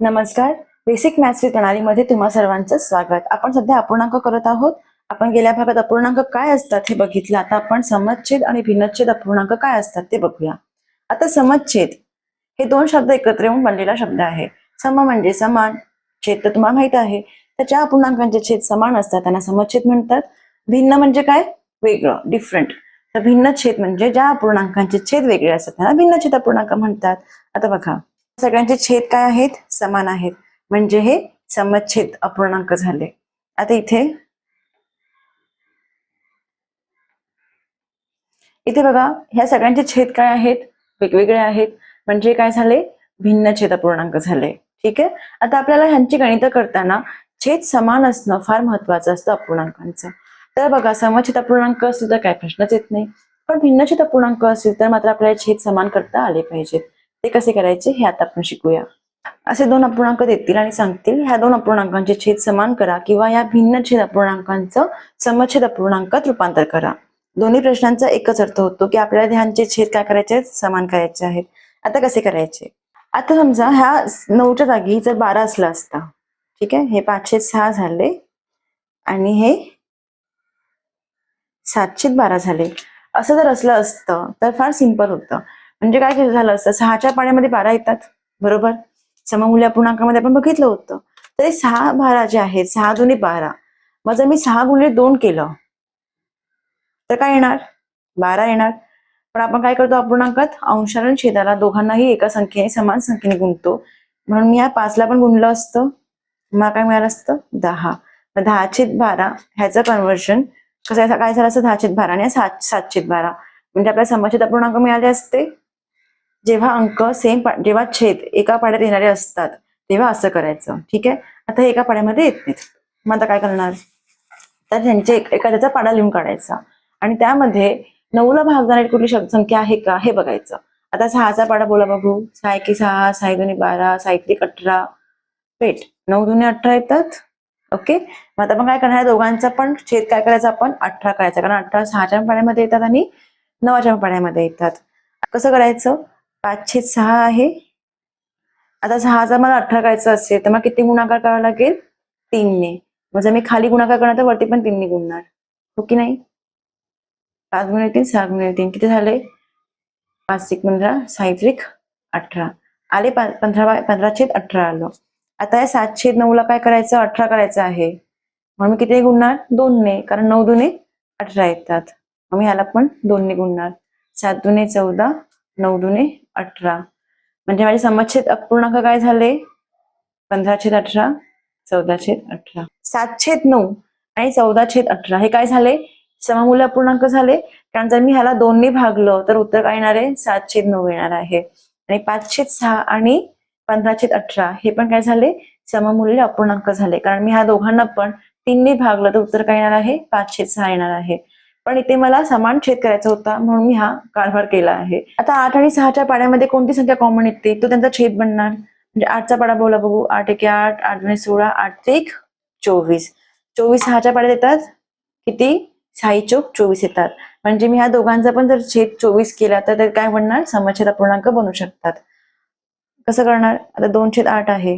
नमस्कार. Basic maths प्रणालीमध्ये तुम्हा सर्वांचं स्वागत. आपण सध्या अपूर्णांक करत आहोत. आपण गेल्या भागात अपूर्णांक काय असतात हे बघितलं. आता आपण समच्छेद आणि भिन्नच्छेद अपूर्णांक काय असतात ते बघूया. आता समच्छेद हे दोन शब्द एकत्र येऊन बनलेला शब्द आहे. सम म्हणजे समान छेद तर तुम्हाला माहीत आहे. तर ज्या अपूर्णांकांचे छेद समान असतात त्यांना समच्छेद म्हणतात. भिन्न म्हणजे काय? वेगळं डिफरंट तर भिन्न छेद म्हणजे ज्या अपूर्णांकांचे छेद वेगळे असतात त्यांना भिन्न छेद अपूर्णांक म्हणतात. आता बघा. सगळ्यांचे छेद काय आहेत? समान आहेत. म्हणजे हे समच्छेद अपूर्णांक झाले. आता इथे इथे बघा ह्या सगळ्यांचे छेद काय आहेत? वेगवेगळे आहेत. म्हणजे काय झाले? भिन्न छेद अपूर्णांक झाले. ठीक आहे? आता आपल्याला ह्यांची गणितं करताना छेद समान असणं फार महत्वाचं असतं अपूर्णांकांचं. तर बघा समच्छेद अपूर्णांक असतील तर काय प्रश्नच येत नाही. पण भिन्न छेद अपूर्णांक असतील तर मात्र आपल्याला छेद समान करता आले पाहिजेत. ते कसे करायचे हे आता आपण शिकूया. असे दोन अपूर्णांक देतील आणि सांगतील ह्या दोन अपूर्णांकांचे छेद समान करा किंवा या भिन्न छेद अपूर्णांकांचं समच्छेद अपूर्णांकात रूपांतर करा. दोन्ही प्रश्नांचा एकच अर्थ होतो की आपल्याला ध्यानचे छेद काय करायचे समान करायचे आहेत. आता कसे करायचे? आता समजा ह्या नऊच्या जागी जर बारा असला असता ठीक आहे? हे पाचशे सहा झाले आणि हे सातशे बारा झाले. असं जर असलं असतं तर फार सिंपल होतं. म्हणजे काय झालं असतं? सहाच्या पाण्यामध्ये बारा येतात बरोबर? सममूल्य अपूर्णांकामध्ये आपण बघितलं होतं. तर सहा बारा जे आहेत सहा दोन्ही बारा मग जर मी सहा गुणिले दोन केलं तर काय येणार? बारा येणार. पण आपण काय करतो अपूर्णांकात अंशाला आणि छेदाला दोघांनाही एका संख्येने समान संख्येने गुणतो. म्हणून मी या पाचला पण गुणलं असतं. मला काय मिळालं असतं? दहा. मग दहा छेद बारा ह्याचं कन्व्हर्जन कसं काय झालं असतं? दहा छेद बारा आणि सात सात छेद बारा. म्हणजे आपल्याला समच्छेद अपूर्णांक मिळाले असते. जेव्हा अंक सेम जेव्हा छेद एका पाड्यात येणारे असतात तेव्हा असं करायचं. ठीक आहे? आता हे एका पाड्यामध्ये येत नाहीत. मग आता काय करणार? तर त्यांचे एखाद्याचा पाडा लिहून काढायचा. आणि त्यामध्ये नऊला भाग जाणारी कुठली शब्द संख्या आहे का? हे बघायचं. आता सहाचा पाडा बोला बघू. सहा एकी सहा सहा दोन्ही बारा सहा एक अठरा. पेट. नऊ दोन्ही अठरा येतात. ओके? मग आता आपण काय करणार? दोघांचा पण छेद काय करायचा आपण? अठरा करायचा. कारण अठरा सहाच्या पाण्यामध्ये येतात आणि नवाच्या पाण्यामध्ये येतात. कसं करायचं? पाचशे सहा आहे. आता सहाचा मला अठरा करायचं असेल तर मग किती गुणाकार करावा लागेल? तीनने. मग जर मी खाली गुणाकार करणार तर वरती पण तीनने गुणणार. हो की नाही? पाच गुण तीन सहा गुण तीन. किती झाले? पाच एक पंधरा सहा अठरा. आले पा- पंधरा बाय- पंधरा छेद अठरा आलं. आता या सात छेद नऊला काय करायचं? अठरा करायचं आहे. म्हणून मी किती गुणणार? दोनने. कारण नऊ दुने अठरा येतात. मग मी ह्याला पण दोनने गुणणार. सात दुने चौदा नऊ दुने अठरा. म्हणजे माझे समच्छेद अपूर्णांक काय झाले? पंधरा छेद अठरा चौदा छेद अठरा. सात छेद नऊ आणि चौदा छेद अठरा. हे काय झाले? सममूल्य अपूर्णांक झाले. कारण जर मी ह्याला दोनने भागलं तर उत्तर काय येणार आहे? सात छेद नऊ येणार आहे. आणि पाच छेद सहा आणि पंधरा छेद अठरा हे पण काय झाले? सममूल्य अपूर्णांक झाले. कारण मी ह्या दोघांना पण तीनने भागलं तर उत्तर काय येणार आहे? पाच छेद सहा येणार आहे. पण इथे मला समान छेद करायचा होता म्हणून मी हा कारभार केला आहे. आता आठ आणि सहाच्या पाड्यामध्ये कोणती संख्या कॉमन येते तो त्यांचा छेद बनणार. म्हणजे आठचा पाडा बोला बघू. आठ एक आठ आठ आणि सोळा आठ एक चोवीस. चोवीस सहाच्या पाड्यात येतात. किती? साई चोक चोवीस येतात. म्हणजे मी ह्या दोघांचा पण जर छेद चोवीस केला तर ते काय म्हणणार समच्छेद अपूर्णांक बनू शकतात. कसं करणार? आता दोन छेद आठ आहे.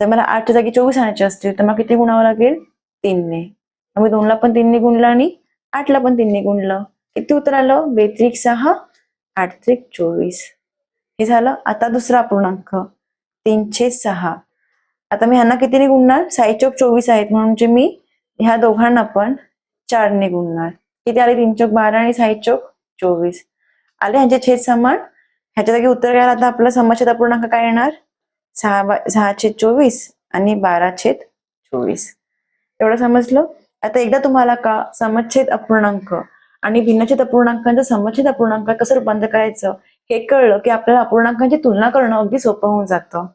जर मला आठच्या जागी चोवीस आणायचे असतील तर मग किती गुणावं लागेल? तीनने. मग मी दोनला पण तीनने गुणला आणि आठला पण तीनने गुणलं किती उत्तर आलं? बेत्रिक सहा आठ त्रिक चोवीस. हे झालं आता दुसरा अपूर्णांक तीनशे सहा. आता मी ह्यांना कितीने गुणणार साई चौक चोवीस आहेत म्हणजे मी ह्या दोघांना पण चारने गुणणार किती आले? तीन चौक बारा आणि साई चौक चोवीस. आले ह्यांचे छेद समान. ह्याच्या जागी उत्तर काय आता आपला समच्छेद अपूर्णांक काय येणार? सहा सहा छेद चोवीस आणि बारा छेद चोवीस. एवढं समजलं? आता एकदा तुम्हाला का समच्छेद अपूर्णांक आणि भिन्नछेद अपूर्णांकांचं समच्छेद अपूर्णांक कसं रूपांतर करायचं हे कळलं की आपल्याला अपूर्णांकांची तुलना करणं अगदी सोपं होऊन जातं.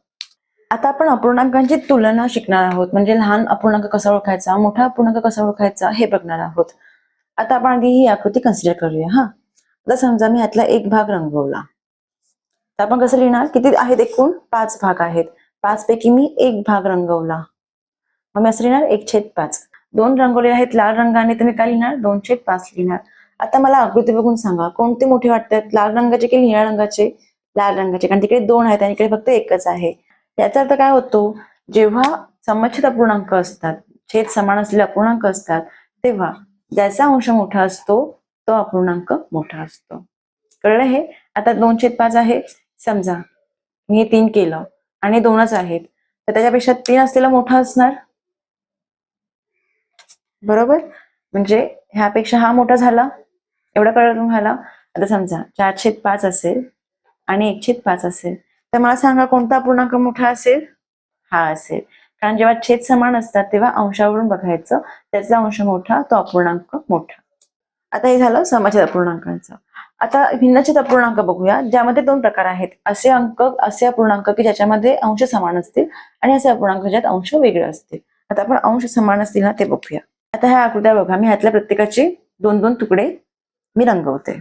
आता आपण अपूर्णांकांची तुलना शिकणार आहोत. म्हणजे लहान अपूर्णांक कसा ओळखायचा मोठा अपूर्णांक कसा ओळखायचा हे बघणार आहोत. आता आपण आधी ही आकृती कन्सिडर करूया हा. आता समजा मी यातला एक भाग रंगवला. तर आपण कसं लिहिणार? किती आहेत एकूण? पाच भाग आहेत. पाच पैकी मी एक भाग रंगवला. मग मी असं लिहिणार? एक छेद पाच. दोन रंगवले आहेत लाल रंगाने तुम्ही काय लिहिणार? दोनशे पाच लिहिणार. आता मला आकृती बघून सांगा कोणते मोठे वाटतात लाल रंगाचे की निळ्या रंगाचे? लाल रंगाचे कारण तिकडे दोन आहेत आणि इकडे फक्त एकच आहे. याचा अर्थ काय होतो? जेव्हा समच्छेद अपूर्णांक असतात छेद समान असलेले अपूर्णांक असतात तेव्हा ज्याचा अंश मोठा असतो तो अपूर्णांक मोठा असतो. कळलं हे? आता दोन छेद पाच आहे. समजा मी हे तीन केलं आणि दोनच आहेत. तर त्याच्यापेक्षा तीन असलेला मोठा असणार? बरोबर? म्हणजे ह्यापेक्षा हा मोठा झाला एवढा कळलं तुम्हाला? आता समजा चार छेद पाच असेल आणि एक छेद पाच असेल तर मला सांगा कोणता अपूर्णांक मोठा असेल? हा असेल. कारण जेव्हा छेद समान असतात तेव्हा अंशावरून बघायचं त्याचा अंश मोठा तो अपूर्णांक मोठा. आता हे झालं समछेद अपूर्णांकांचं. आता भिन्नछेद अपूर्णांक बघूया ज्यामध्ये दोन प्रकार आहेत. असे अंक असे अपूर्णांक की ज्याच्यामध्ये अंश समान असतील आणि असे अपूर्णांक ज्यात अंश वेगळे असतील. आता आपण अंश समान असतील ना ते बघूया. आता ह्या आकृत्या बघा. मी ह्यातल्या प्रत्येकाचे दोन दोन तुकडे मी रंगवते.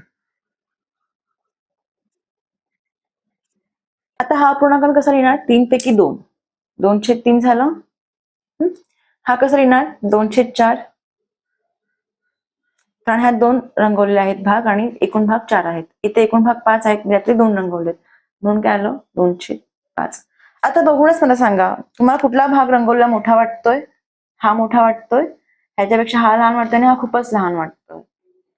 आता हा पूर्णांक कसा लिहिणार? तीन पैकी दोन. दोनशे तीन झालं. हा? कसा लिहिणार? दोनशे चार. कारण ह्या दोन रंगवलेले आहेत भाग आणि एकूण भाग चार आहेत. इथे एकूण भाग पाच आहेत. म्हणजे त्यातले दोन रंगवलेत. म्हणून काय आलं? दोनशे पाच. आता बघूनच मला सांगा तुम्हाला कुठला भाग रंगवलेला मोठा वाटतोय? हा मोठा वाटतोय? ह्याच्यापेक्षा हा लहान वाटतो आणि हा खूपच लहान वाटतो.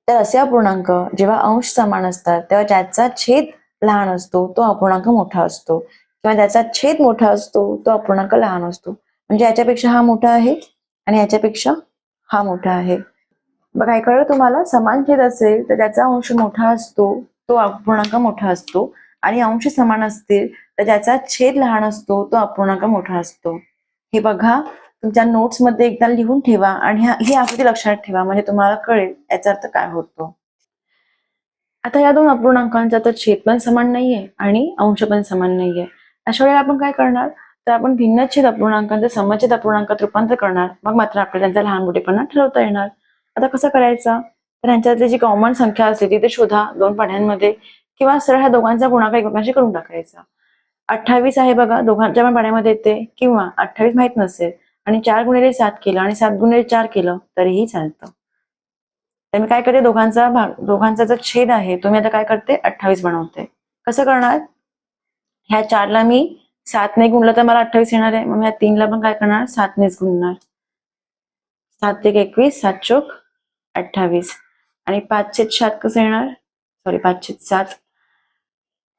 तर असे अपूर्णांक जेव्हा अंश समान असतात तेव्हा ज्याचा छेद लहान असतो तो अपूर्णांक मोठा असतो. किंवा ज्याचा छेद मोठा असतो तो अपूर्णांक लहान असतो. म्हणजे याच्यापेक्षा हा मोठा आहे आणि याच्यापेक्षा हा मोठा आहे. बघा कळलं तुम्हाला समान छेद असेल तर त्याचा अंश मोठा असतो तो अपूर्णांक मोठा असतो. आणि अंश समान असतील तर ज्याचा छेद लहान असतो तो अपूर्णांक मोठा असतो. हे बघा तुमच्या नोट्समध्ये एकदा लिहून ठेवा आणि हे ही आकृती लक्षात ठेवा म्हणजे तुम्हाला कळेल याचा अर्थ काय होतो. आता या दोन अपूर्णांकांचा तर छेद पण समान नाहीये आणि अंश पण समान नाहीये. अशा वेळेला आपण काय करणार? तर आपण भिन्न छेद अपूर्णांकांचं समछेद अपूर्णांकात रूपांतर करणार. मग मात्र आपल्याला त्यांचा लहान मोठेपणा ठरवता येणार. आता कसं करायचा? तर ह्यांच्यातली जी कॉमन संख्या असते ती ते शोधा दोन पाढ्यांमध्ये किंवा सरळ ह्या दोघांचा गुणाकार एकमेकांशी करून टाकायचा. अठ्ठावीस आहे बघा दोघांच्या पण पाण्यामध्ये येते किंवा अठ्ठावीस माहीत नसेल आणि चार गुणिले सात केलं आणि सात गुणिले चार केलं तरीही चालतं. तर मी काय करते दोघांचा भाग दोघांचा जो छेद आहे तो मी आता काय करते अठ्ठावीस बनवते. कसं करणार? ह्या चारला मी सातने गुणलं तर मला अठ्ठावीस येणार आहे. मग मी ह्या तीनला पण काय करणार? सातनेच गुणणार. सात एक एकवीस सात चोक अठ्ठावीस. आणि पाचशे सात कसं येणार? सॉरी पाचशे सात.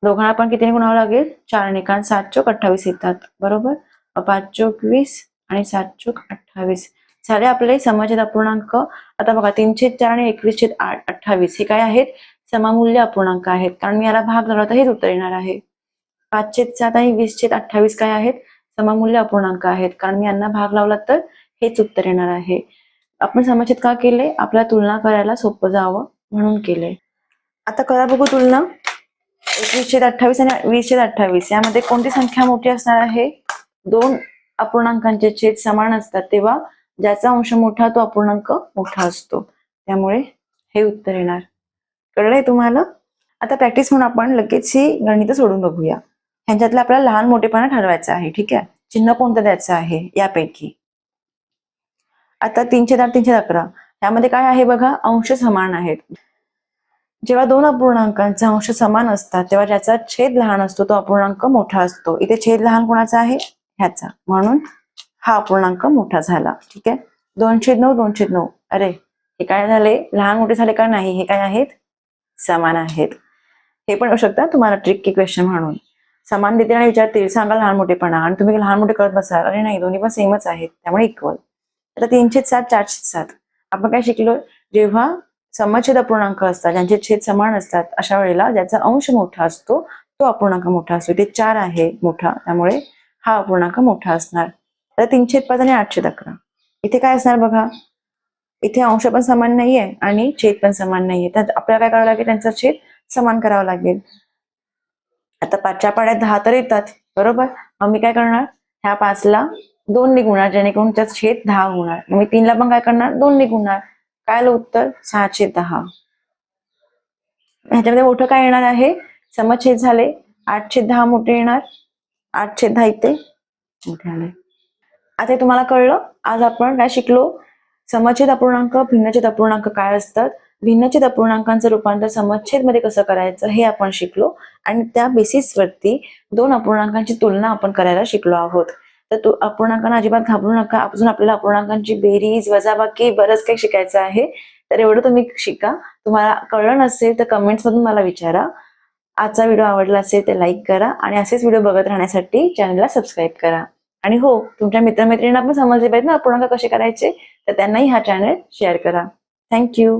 दोघांना पण कितीने गुणावं लागेल? चारने कारण सात चोक अठ्ठावीस येतात. बरोबर? पाच चोक वीस आणि सात चोक अठ्ठावीस. झाले आपले समजित अपूर्णांक आता बघा तीनशे चार आणि एकवीस छेद आठ अठ्ठावीस हे काय आहेत? सममूल्य अपूर्णांक आहेत. कारण मी याला भाग लावला तर हेच उत्तर येणार आहे. पाच सात आणि वीस छेद अठ्ठावीस काय आहेत? सममूल्य अपूर्णांक आहेत. कारण मी यांना भाग लावला तर हेच उत्तर येणार आहे. आपण समचित का केले? आपल्या तुलना करायला सोपं जावं म्हणून केले. आता करा बघू तुलना. एकवीस छेद अठ्ठावीस आणि वीस छेद अठ्ठावीस. यामध्ये कोणती संख्या मोठी असणार आहे? दोन अपूर्णांकांचे छेद समान असतात तेव्हा ज्याचा अंश मोठा तो अपूर्णांक मोठा असतो. त्यामुळे हे उत्तर येणार. कळलंय तुम्हाला? आता प्रॅक्टिस म्हणून आपण लगेच ही गणित सोडून बघूया. ह्यांच्यातलं आपल्याला लहान मोठेपणा ठरवायचा आहे ठीक आहे? चिन्ह कोणतं द्यायचं आहे? यापैकी. आता तीनशे दहा तीनशे अकरा. यामध्ये काय आहे बघा? अंश समान आहेत. जेव्हा दोन अपूर्णांकांचे अंश समान असतात तेव्हा ज्याचा छेद लहान असतो तो अपूर्णांक मोठा असतो. इथे छेद लहान कोणाचा आहे? ह्याचा. म्हणून हा अपूर्णांक मोठा झाला. ठीक आहे? दोनशे नऊ दोनशे नऊ. अरे हे काय झाले? लहान मोठे झाले का नाही? हे काय आहेत? समान आहेत. हे पण येऊ शकता. तुम्हाला ट्रिक क्वेश्चन म्हणून. समान देतील आणि विचारतील सांगा लहान मोठेपणा. आणि तुम्ही लहान मोठे करत बसाल. अरे नाही दोन्ही पण सेमच आहेत. त्यामुळे इक्वल आता तीनशे सात चारशे सात. आपण काय शिकलो? जेव्हा समच्छेद अपूर्णांक असतात ज्यांचे छेद समान असतात अशा वेळेला ज्याचा अंश मोठा असतो तो अपूर्णांक मोठा असतो. ते चार आहे मोठा. त्यामुळे हा अपूर्णांक मोठा असणार. आता तीनशे पाच आणि आठशे अकरा. इथे काय असणार बघा? इथे अंश पण समान नाहीये आणि छेद पण समान नाहीये. तर आपल्याला काय करावं लागेल? त्यांचा छेद समान करावा लागेल. आता पाचच्या पाड्यात दहा तर येतात. बरोबर? मग मी काय करणार? ह्या पाचला दोन निघणार जेणेकरून त्याचा छेद दहा होणार. मग मी तीनला पण काय करणार? दोन निघणार. काय आलं उत्तर? सहाशे दहा. ह्याच्यामध्ये मोठं काय येणार आहे? समछेद झाले. आठशे दहा मोठे येणार. आठशे दहा इथे. आता हे तुम्हाला कळलं. आज आपण काय शिकलो? समछेद अपूर्णांक भिन्नछेद अपूर्णांक काय असतात? भिन्नछेद अपूर्णांकांचं रूपांतर समच्छेदमध्ये कसं करायचं हे आपण शिकलो. आणि त्या बेसिसवरती दोन अपूर्णांकांची तुलना आपण करायला शिकलो आहोत. तर तो अपूर्णांकांना अजिबात घाबरू नका. अजून आपल्याला अपूर्णांकांची बेरीज वजाबाकी बरंच काही शिकायचं आहे. तर एवढं तुम्ही शिका. तुम्हाला कळलं नसेल तर कमेंट्स मधून मला विचारा. आजचा व्हिडिओ आवडला असेल तर लाईक करा आणि असेच व्हिडिओ बघत राहण्यासाठी चॅनलला सबस्क्राईब करा. आणि हो तुमच्या मित्रमैत्रिणींना पण समजले पाहिजे ना अपूर्णांक कसे करायचे तर त्यांनाही हा चॅनल शेअर करा. थँक्यू